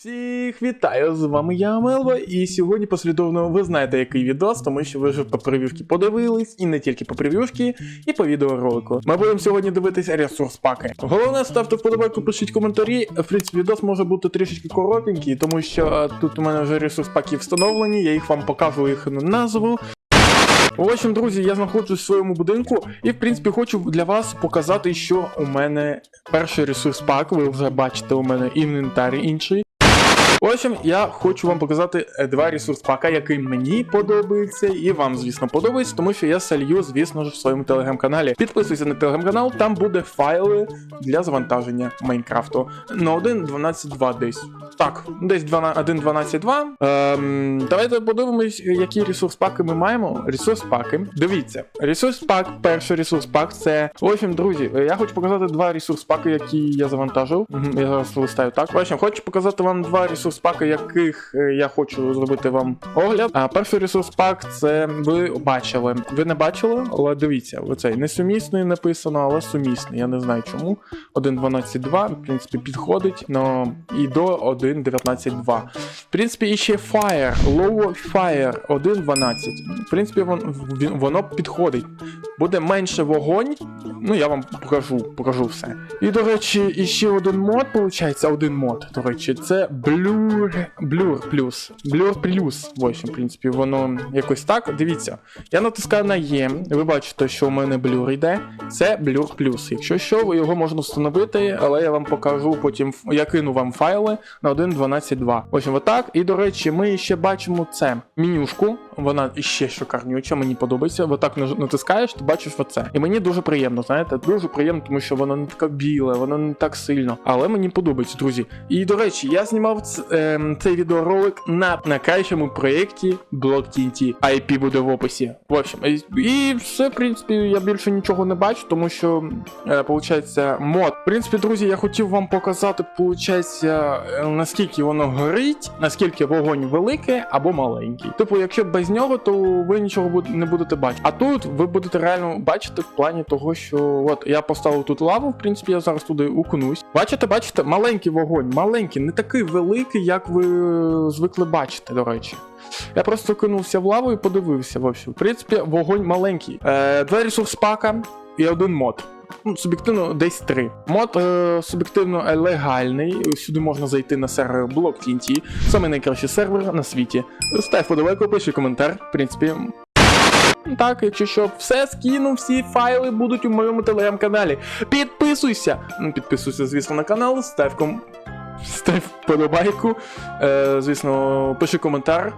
Всіх вітаю! З вами я Мелва, і сьогодні послідовно ви знаєте який відос, тому що ви вже по прев'юшки подивились, і не тільки по прев'юшки, і по відеоролику. Ми будемо сьогодні дивитися ресурс паки. Головне, ставте вподобайку, пишіть коментарі. В відос може бути трішечки коротенький, тому що тут у мене вже ресурс паки встановлені, я їх вам покажу їх назву. В общем, друзі, я знаходжусь в своєму будинку і, в принципі, хочу для вас показати, що у мене перший ресурс пак. Ви вже бачите, у мене інвентар інший. В общем, я хочу вам показати е, два ресурс пака, який мені подобається, і вам, звісно, подобається, тому що я солью, звісно ж, в своєму телеграм-каналі. Підписуйся на телеграм-канал, там буде файли для завантаження Майнкрафту. На 1.12.2 десь. Так, десь 1.12.2. Ем, давайте подивимось, які ресурс паки ми маємо. Ресурс паки. Дивіться, ресурс пак, перший ресурс пак це. В общем, друзі, я хочу показати два ресурс паки, які я завантажив. Я зараз листаю так. В общем, хочу показати вам два ресурс паки, яких е, я хочу зробити вам огляд. А перший ресурс пак це ви бачили. Ви не бачили, але дивіться, оцей несумісний написано, але сумісний. Я не знаю чому. 1.12.2, в принципі, підходить, но і до 1.19.2. В принципі, і ще Fire, Low Fire 1.12. В принципі, воно підходить. Буде менше вогонь. Ну, я вам покажу, покажу все. І, до речі, іще один мод, виходить, один мод, до речі, це Blur, Blur Plus. Blur Plus. В общем, в принципі, воно якось так. Дивіться, я натискаю на Є, ви бачите, що у мене Blur йде. Це Blur Plus. Якщо що, його можна встановити, але я вам покажу потім, я кину вам файли на 1.12.2. Ось отак. І, до речі, ми ще бачимо це менюшку. Вона іще шикарнюча, мені подобається. Отак натискаєш, ти бачиш оце. І мені дуже приємно, знаєте, дуже приємно, тому що воно не таке біле, воно не так сильно. Але мені подобається, друзі. І до речі, я знімав ц- ем, цей відеоролик на найкращому проєкті Block TNT. IP буде в описі. В общем, і, і все, в принципі, я більше нічого не бачу, тому що, е, мод. В принципі, друзі, я хотів вам показати, получається, е, наскільки воно горить, наскільки вогонь великий або маленький. Типу, якщо без нього, то ви нічого не будете бачити. А тут ви будете реально бачити в плані того, що от я поставив тут лаву, в принципі, я зараз туди укнусь. Бачите, бачите, маленький вогонь, маленький, не такий великий, як ви звикли бачити, до речі. Я просто кинувся в лаву і подивився. В в принципі, вогонь маленький. Е, два ресурс пака і один мод. Ну, суб'єктивно десь три. Мод е, суб'єктивно легальний. Сюди можна зайти на сервер Block TNT. Саме найкращий сервер на світі. Став подобайку, пиши коментар. В принципі. Так, якщо що, все скину, всі файли будуть у моєму телеграм-каналі. Підписуйся! Ну, підписуйся, звісно, на канал, став ком... Став подобайку. Е, звісно, пиши коментар.